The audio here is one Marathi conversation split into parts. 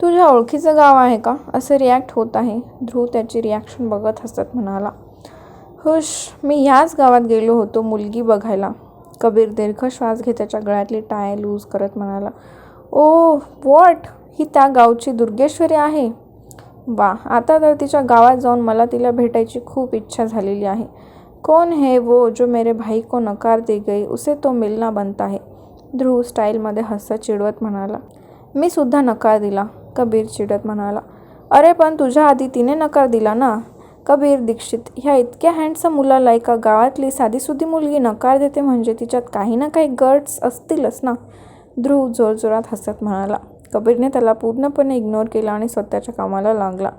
तुझ्या ओळखीचं गाव आहे का? असे रिॲक्ट होत आहे. ध्रुव त्याची रिॲक्शन बघत हसत म्हणाला हुश मी ह्याच गावात गेलो होतो मुलगी बघायला. कबीर दीर्घ श्वास घेत त्याच्या गळ्यातली टाय लूज करत म्हणाला ओ वॉट ही त्या गावची दुर्गेश्वरी आहे? वा आता तर तिच्या गावात जाऊन मला तिला भेटायची खूप इच्छा झालेली आहे. कौन है वो जो मेरे भाई को नकार दे गई उसे तो मिलना बनता है. ध्रुव स्टाईलमध्ये हसत चिडवत म्हणाला मी सुद्धा नकार दिला कबीर चिडत म्हणाला. अरे पण तुझ्या आधी तिने नकार दिला ना? कबीर दीक्षित ह्या इतक्या हँडसम मुलाला एका गावातली साधीसुधी मुलगी नकार देते म्हणजे तिच्यात काही ना काही गट्स असतीलच ना? ध्रुव जोरजोरात हसत म्हणाला. कबीरने त्याला पूर्णपणे इग्नोर केला आणि स्वतःच्या कामाला लागला.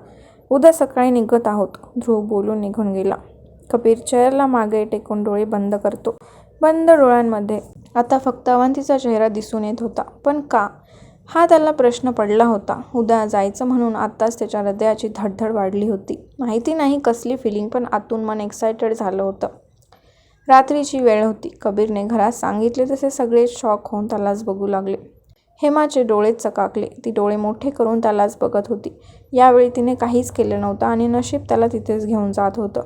उद्या सकाळी निघत आहोत ध्रुव बोलून निघून गेला. कबीर चेअरला मागे टेकून डोळे बंद करतो. बंद डोळ्यांमध्ये. आता फक्त अवंतीचा चेहरा दिसून येत होता. पण का? हा त्याला प्रश्न पडला होता. उद्या जायचं म्हणून आत्ताच त्याच्या हृदयाची धडधड वाढली होती. माहिती नाही कसली फिलिंग पण आतून मन एक्सायटेड झालं होतं. रात्रीची वेळ होती. कबीरने घरात सांगितले तसे सगळे शॉक होऊन त्यालाच बघू लागले. हेमाचे डोळे चकाकले. ती डोळे मोठे करून त्यालाच बघत होती. यावेळी तिने काहीच केलं नव्हतं आणि नशीब त्याला तिथेच घेऊन जात होतं.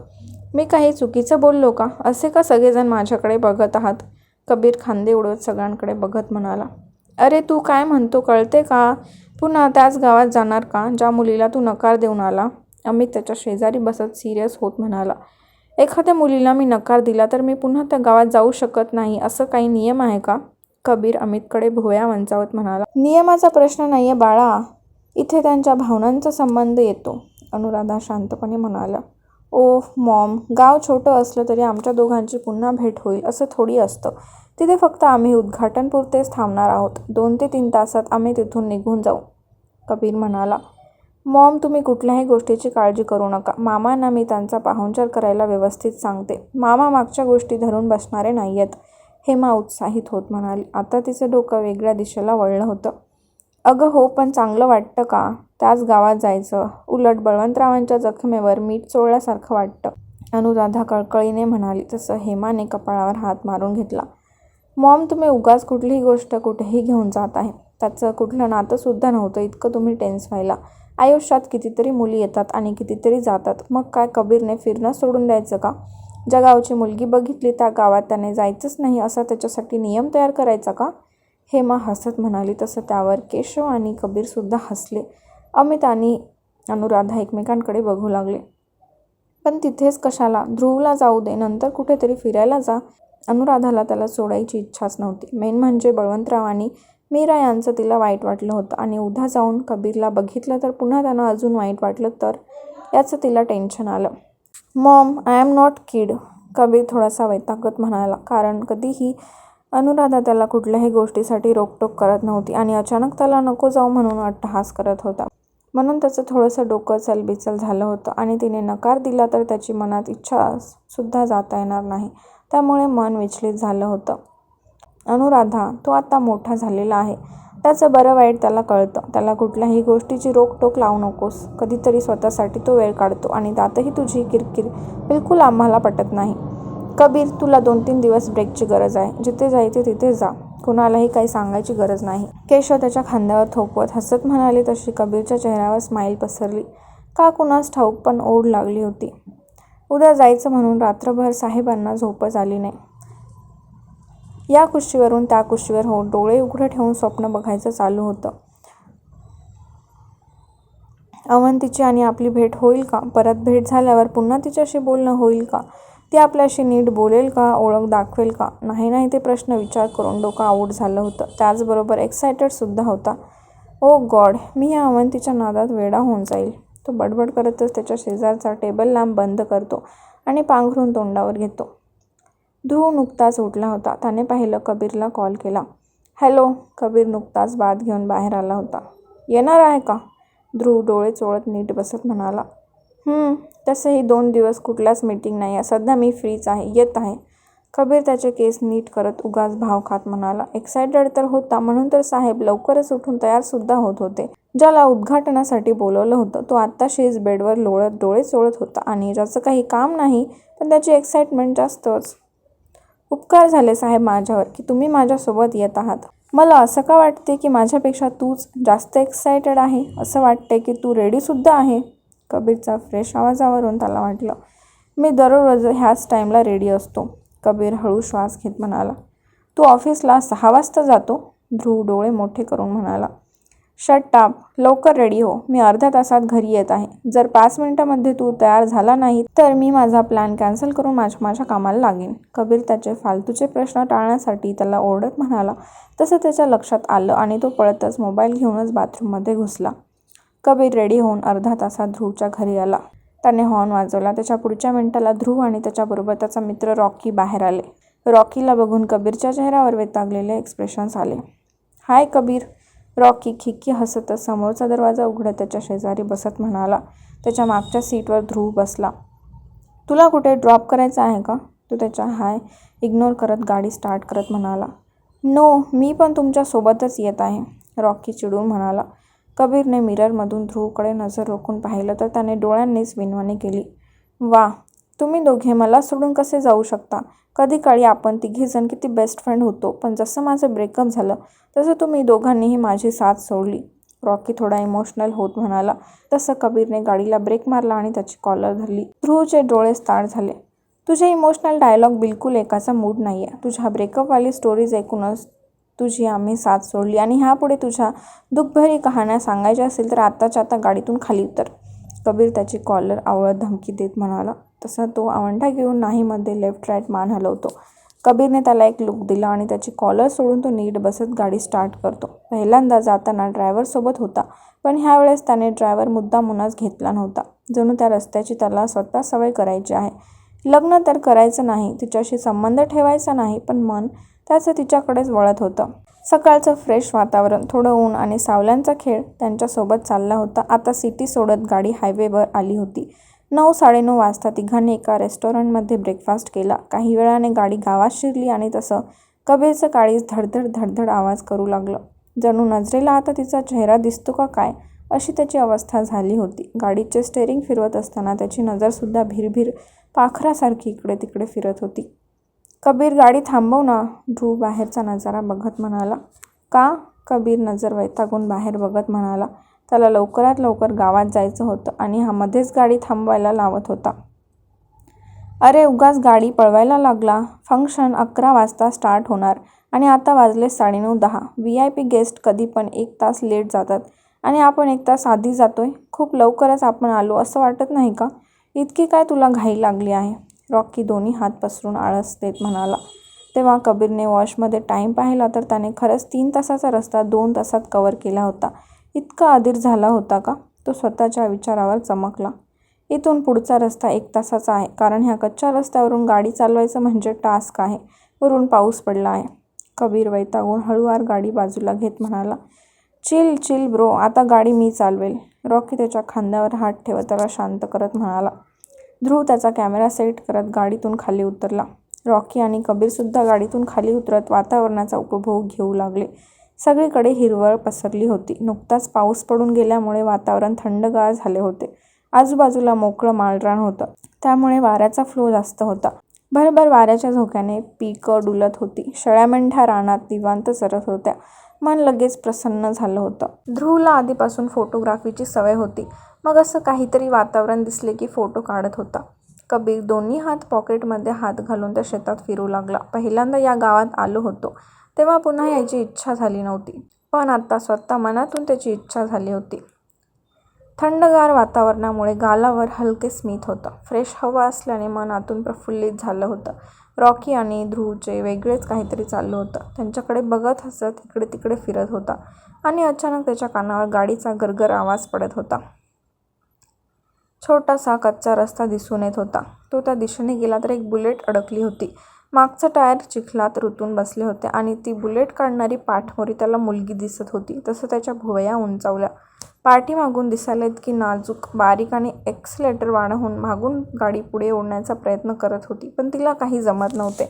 मी काही चुकीचं बोललो का? असे का सगळेजण माझ्याकडे बघत आहात? कबीर खांदे उडवत सगळ्यांकडे बघत म्हणाला. अरे तू काय म्हणतो कळते का? पुन्हा त्याच गावात जाणार का ज्या मुलीला तू नकार देऊन आला? अमित त्याच्या शेजारी बसत सिरियस होत म्हणाला. एखाद्या मुलीला मी नकार दिला तर मी पुन्हा त्या गावात जाऊ शकत नाही असं काही नियम आहे का? कबीर अमितकडे भोया वंचावत म्हणाला. नियमाचा प्रश्न नाही आहे बाळा. इथे त्यांच्या भावनांचा संबंध येतो अनुराधा शांतपणे म्हणाला. ओ मॉम गाव छोटं असलं तरी आमच्या दोघांची पुन्हा भेट होईल असं थोडी असतं. तिथे फक्त आम्ही उद्घाटनपुरतेच थांबणार आहोत. दोन ते तीन तासात आम्ही तिथून निघून जाऊ कबीर म्हणाला. मॉम तुम्ही कुठल्याही गोष्टीची काळजी करू नका. मामांना मी त्यांचा पाहुणचार करायला व्यवस्थित सांगते. मामा मागच्या गोष्टी धरून बसणारे नाही आहेत हेमा उत्साहित होत म्हणाली. आता तिचं डोकं वेगळ्या दिशेला वळलं होतं. अगं हो पण चांगलं वाटतं का? त्याच गावात जायचं. उलट बळवंतरावांच्या जखमेवर मीठ चोळल्यासारखं वाटतं. अनुराधा कळकळीने म्हणाली तसं हेमाने कपाळावर हात मारून घेतला. मॉम तुम्ही उगाच कुठलीही गोष्ट कुठेही घेऊन जात आहे. त्याचं कुठलं नातंसुद्धा नव्हतं. इतकं तुम्ही टेन्स व्हायला. आयुष्यात कितीतरी मुली येतात आणि कितीतरी जातात. मग काय कबीरने फिरणं सोडून द्यायचं का? ज्या गावची मुलगी बघितली त्या गावात त्याने जायचंच नाही असा त्याच्यासाठी नियम तयार करायचा का? हेमा हसत म्हणाली तसं त्यावर केशव आणि कबीरसुद्धा हसले. अमित आणि अनुराधा एकमेकांकडे बघू लागले. पण तिथेच कशाला? ध्रुवला जाऊ दे. नंतर कुठेतरी फिरायला जा अनुराधाला त्याला सोडायची इच्छाच नव्हती. मेन म्हणजे बळवंतराव आणि मीरा यांचं तिला वाईट वाटलं होतं आणि उद्या जाऊन कबीरला बघितलं तर पुन्हा त्यानं अजून वाईट वाटलं तर? याचं तिला टेन्शन आलं. Mom I am not kid Kabir थोडासा वैतागत म्हणाला. कारण कधीही अनुराधा त्याला कुठल्याही गोष्टीसाठी रोकटोक करत नव्हती आणि अचानक त्याला नको जाऊ म्हणून अट्टहास करत होता. म्हणून त्याचं थोडंसं डोकं चलबिचल झालं होतं आणि तिने नकार दिला तर त्याची मनात इच्छासुद्धा जाता येणार नाही. त्यामुळे मन विचलित झालं होतं. अनुराधा तो आता मोठा झालेला आहे. त्याचं बरं वाईट त्याला कळतं. त्याला कुठल्याही गोष्टीची रोकटोक लावू नकोस. कधीतरी स्वतःसाठी तो वेळ काढतो आणि त्यातही तुझी किरकिर बिलकुल आम्हाला पटत नाही. कबीर तुला दोन तीन दिवस ब्रेकची गरज आहे. जिथे जायचे तिथे जा. कुणालाही काही सांगायची गरज नाही. केशव त्याच्या खांद्यावर थोपवत हसत म्हणाले तशी कबीरच्या चेहऱ्यावर स्माईल पसरली. का कुणास ठाऊक पण ओढ लागली होती. उद्या जायचं म्हणून रात्रभर साहेबांना झोपच आली नाही. या कुशीवरून त्या कुशीवर हो डोळे उघडे ठेवून स्वप्न बघायचं चालू होतं. अवंतीची आणि आपली भेट होईल का? परत भेट झाल्यावर पुन्हा तिच्याशी बोलणं होईल का? ती आपल्याशी नीट बोलेल का ओळख दाखवेल का? नाही नाही ते प्रश्न विचार करून डोकं आऊट झालं होतं. त्याचबरोबर एक्सायटेडसुद्धा होता. ओ गॉड मी या अवंतीच्या नादात वेडा होऊन जाईल. तो बडबड करतच त्याच्या शेजारचा टेबल लॅम्प बंद करतो आणि पांघरून तोंडावर घेतो. ध्रुव नुकताच उठला होता. त्याने पाहिलं कबीरला कॉल केला. हॅलो कबीर नुकताच बाद घेऊन बाहेर आला होता. येणार आहे का? ध्रुव डोळे चोळत नीट बसत म्हणाला. तसंही दोन दिवस कुठलाच मीटिंग नाही. आहे सध्या मी फ्रीच आहे येत आहे. कबीर त्याचे केस नीट करत उगाच भाव खात म्हणाला. एक्सायटेड तर होता म्हणून तर साहेब लवकरच उठून तयारसुद्धा होत होते. ज्याला उद्घाटनासाठी बोलवलं होतं तो आत्ता शेज बेडवर लोळत डोळे चोळत होता. आणि ज्याचं काही काम नाही पण त्याची एक्साइटमेंट जास्तच. उपकार झाले साहेब माझ्यावर की तुम्ही माझ्यासोबत येत आहात. मला असं का वाटते की माझ्यापेक्षा तूच जास्त एक्सायटेड आहे? असं वाटते की तू रेडीसुद्धा आहे? कबीरचा फ्रेश आवाजावरून त्याला वाटलं मी दररोज ह्याच टाईमला रेडी असतो कबीर हळू श्वास घेत म्हणाला. तू ऑफिसला सहा वाजता जातो ध्रुव डोळे मोठे करून म्हणाला. शट टाप लवकर रेडी हो मी अर्ध्या तासात घरी येत आहे. जर पाच मिनिटामध्ये तू तयार झाला नाही तर मी माझा प्लॅन कॅन्सल करून माझ्या माझ्या कामाला लागेन. कबीर त्याचे फालतूचे प्रश्न टाळण्यासाठी त्याला ओरडत म्हणाला. तसं त्याच्या लक्षात आलं आणि तो पळतच मोबाईल घेऊनच बाथरूममध्ये घुसला. कबीर रेडी होऊन अर्धा तासात ध्रुवच्या घरी आला. त्याने हॉर्न वाजवला. त्याच्या पुढच्या मिनिटाला ध्रुव आणि त्याच्याबरोबर त्याचा मित्र रॉकी बाहेर आले. रॉकीला बघून कबीरच्या चेहऱ्यावर वेतागलेले एक्सप्रेशन्स आले. हाय कबीर. रॉकी खिक्की हसतच समोरचा दरवाजा उघडत त्याच्या शेजारी बसत म्हणाला. त्याच्या मागच्या सीटवर ध्रुव बसला. तुला कुठे ड्रॉप करायचा आहे का? तो त्याच्या हाय. इग्नोर करत गाडी स्टार्ट करत म्हणाला. नो मी पण तुमच्यासोबतच येत आहे. रॉकी चिडून म्हणाला. कबीरने मिररमधून ध्रुवकडे नजर रोखून पाहिलं तर त्याने डोळ्यांनीच विनवणी केली. वा तुम्ही दोघे मला सोडून कसे जाऊ शकता? कधी काळी आपण तिघेजण किती बेस्ट फ्रेंड होतो पण जसं माझं ब्रेकअप झालं तसं तुम्ही दोघांनीही माझी साथ सोडली. रॉकी थोडा इमोशनल होत म्हणाला. तसं कबीरने गाडीला ब्रेक मारला आणि त्याची कॉलर धरली. ध्रुवचे डोळे स्टार झाले. तुझे इमोशनल डायलॉग बिलकुल एकाचा मूड नाही आहे तुझ्या ब्रेकअपवाली स्टोरीज ऐकूनच तुझी आम्ही साथ सोडली आणि ह्यापुढे तुझ्या दुःखभरी कहाण्या सांगायच्या असेल तर आत्ताच्या आता गाडीतून खाली उतर. कबीर त्याची कॉलर आवळत धमकी देत म्हणाला. तसा तो आवंढा घेऊन नाहीमध्ये लेफ्ट राईट मान हलवतो. कबीरने त्याला एक लुक दिला आणि त्याची कॉलर सोडून तो नीट बसत गाडी स्टार्ट करतो. पहिल्यांदा जाताना ड्रायव्हरसोबत होता पण ह्यावेळेस त्याने ड्रायव्हर मुद्दामूनच घेतला नव्हता. जणू त्या रस्त्याची त्याला स्वतः सवय करायची आहे. लग्न तर करायचं नाही तिच्याशी संबंध ठेवायचा नाही पण मन त्याचं तिच्याकडेच वळत होतं. सकाळचं फ्रेश वातावरण थोडं ऊन आणि सावल्यांचा खेळ त्यांच्यासोबत चालला होता. आता सिटी सोडत गाडी हायवेवर आली होती. नऊ साडेनऊ वाजता तिघांनी एका रेस्टॉरंटमध्ये ब्रेकफास्ट केला. काही वेळाने गाडी गावात शिरली आणि तसं कबीरचं काळीच धडधड धडधड आवाज करू लागलं. जणू नजरेला आता तिचा चेहरा दिसतो का काय? अशी त्याची अवस्था झाली होती. गाडीचे स्टेअरिंग फिरवत असताना त्याची नजरसुद्धा भिरभिर पाखरासारखी इकडे तिकडे फिरत होती. कबीर गाडी थांबव ना. ध्रुव बाहेरचा नजारा बघत म्हणाला. का? कबीर नजर वैतागून बाहेर बघत म्हणाला. त्याला लवकरात लवकर गावात जायचं होतं आणि हा मध्येच गाडी थांबवायला लावत होता. अरे उगाच गाडी पळवायला लागला. फंक्शन अकरा वाजता स्टार्ट होणार आणि आता वाजले साडेनऊ दहा. व्ही आय पी गेस्ट कधी पण एक तास लेट जातात आणि आपण एक तास आधी जातोय. खूप लवकरच आपण आलो असं वाटत नाही का? इतकी काय तुला घाई लागली आहे? रॉकी दोन्ही हात पसरून आळस देत म्हणाला. तेव्हा कबीरने वॉशमध्ये टाईम पाहिला तर त्याने खरंच तीन तासाचा रस्ता दोन तासात कवर केला होता. इतका अधीर झाला होता का? तो स्वतःच्या विचारावर चमकला. इथून पुढचा रस्ता एक तासाचा आहे कारण ह्या कच्च्या रस्त्यावरून गाडी चालवायचं म्हणजे टास्क आहे वरून पाऊस पडला आहे. कबीर वैतागून हळूवार गाडी बाजूला घेत म्हणाला चिल चिल ब्रो आता गाडी मी चालवेल. रॉकी त्याच्या खांद्यावर हात ठेवत त्याला शांत करत म्हणाला ध्रुव त्याचा कॅमेरा सेट करत गाडीतून खाली उतरला. रॉकी आणि कबीरसुद्धा गाडीतून खाली उतरत वातावरणाचा उपभोग घेऊ लागले. सगळीकडे हिरवळ पसरली होती. नुकताच पाऊस पडून गेल्यामुळे वातावरण थंडगार झाले होते. आजूबाजूला मोकळं माळरान होतं. त्यामुळे वाऱ्याचा फ्लो जास्त होता. भरभर वाऱ्याच्या झोक्याने पिकं डुलत होती. शेळ्या मेंढ्या रानात निवांत चरत होत्या. मन लगेच प्रसन्न झालं होतं. ध्रुवला आधीपासून फोटोग्राफीची सवय होती. मग असं काहीतरी वातावरण दिसले की फोटो काढत होता. कबीर दोन्ही हात पॉकेटमध्ये हात घालून त्या शेतात फिरू लागला. पहिल्यांदा या गावात आलो होतो तेव्हा पुन्हा याची इच्छा झाली नव्हती. पण आता स्वतः मनातून त्याची इच्छा झाली होती. थंडगार वातावरणामुळे गालावर हलके स्मित होतं. फ्रेश हवा असल्याने मन आतून प्रफुल्लित झालं होतं. रॉकी आणि ध्रुवचे वेगळेच काहीतरी चाललं होतं. त्यांच्याकडे बघत हसत इकडे तिकडे फिरत होता आणि अचानक त्याच्या कानावर गाडीचा गरगर आवाज पडत होता. छोटासा कच्चा रस्ता दिसून येत होता. तो त्या दिशेने गेला तर एक बुलेट अडकली होती. मागचं टायर चिखलात रुतून बसले होते आणि ती बुलेट काढणारी पाठमोरी त्याला मुलगी दिसत होती. तसं त्याच्या भुवया उंचावल्या. पाठीमागून दिसायला इतकी नाजूक बारीक आणि एक्सलेटर वाढवून मागून गाडी पुढे ओढण्याचा प्रयत्न करत होती पण तिला काही जमत नव्हते.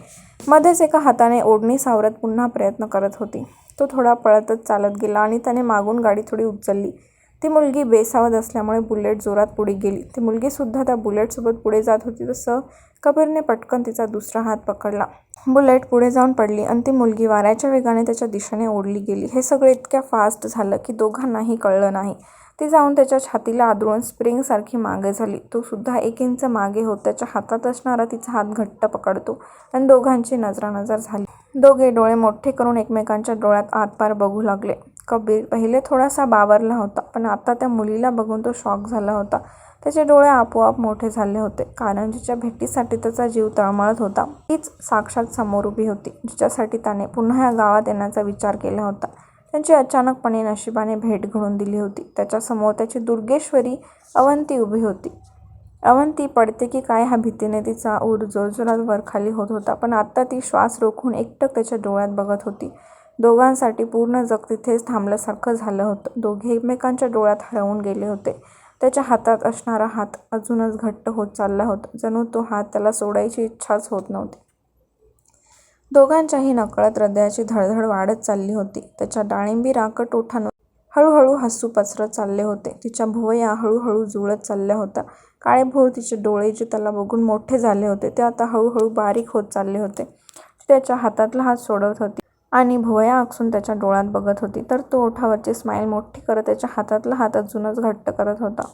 मध्येच एका हाताने ओढणी सावरत पुन्हा प्रयत्न करत होती. तो थोडा पळतच चालत गेला आणि त्याने मागून गाडी थोडी उचलली. ती मुलगी बेसावध असल्यामुळे बुलेट जोरात पुढे गेली. ती मुलगीसुद्धा त्या बुलेटसोबत पुढे जात होती. तसं कबीरने पटकन तिचा दुसरा हात पकडला. बुलेट पुढे जाऊन पडली आणि ती मुलगी वाऱ्याच्या वेगाने त्याच्या दिशेने ओढली गेली. हे सगळं इतक्या फास्ट झालं की दोघांनाही कळलं नाही. ती जाऊन त्याच्या छातीला आदळून स्प्रिंगसारखी मागे झाली. तो सुद्धा एक इंच मागे होत त्याच्या हातात असणारा तिचा हात घट्ट पकडतो आणि दोघांची नजरानजर झाली. दोघे डोळे मोठे करून एकमेकांच्या डोळ्यात आतपार बघू लागले. कबीर पहिले थोडासा बावरला होता पण आता त्या मुलीला बघून तो शॉक झाला होता. त्याचे डोळे आपोआप मोठे झाले होते. कारण जिच्या भेटीसाठी त्याचा जीव तळमळत होता तीच साक्षात समोर उभी होती जिच्यासाठी त्याने पुन्हा या गावात येण्याचा विचार केला होता. त्यांची अचानकपणे नशिबाने भेट घडून दिली होती. त्याच्यासमोर त्याची दुर्गेश्वरी अवंती उभी होती. अवंती पडते की काय ह्या भीतीने तिचा ऊर जोरजोरात वरखाली होत होता पण आत्ता ती श्वास रोखून एकटक त्याच्या डोळ्यात बघत होती. दोघांसाठी पूर्ण जग तिथेच थांबल्यासारखं झालं होतं. दोघे एकमेकांच्या डोळ्यात हळवून गेले होते. त्याच्या हातात असणारा हात अजूनच घट्ट होत चालला होता. जणू तो हात त्याला सोडायची इच्छाच होत नव्हती. दोघांच्याही नकळत हृदयाची धडधड वाढत चालली होती. त्याच्या डाळिंबी राकट ओठांवर हळूहळू हसू पसरत चालले होते. तिच्या भुवया हळूहळू जुळत चालल्या होत्या. काळेभोर तिचे डोळे जे त्याला बघून मोठे झाले होते ते आता हळूहळू बारीक होत चालले होते. ती त्याच्या हातातला हात सोडवत होती. आणि भुवया आकसून त्याच्या डोळ्यात बघत होती. तर तो ओठावरची स्माईल मोठी करत त्याच्या हातातला हात अजूनच घट्ट करत होता.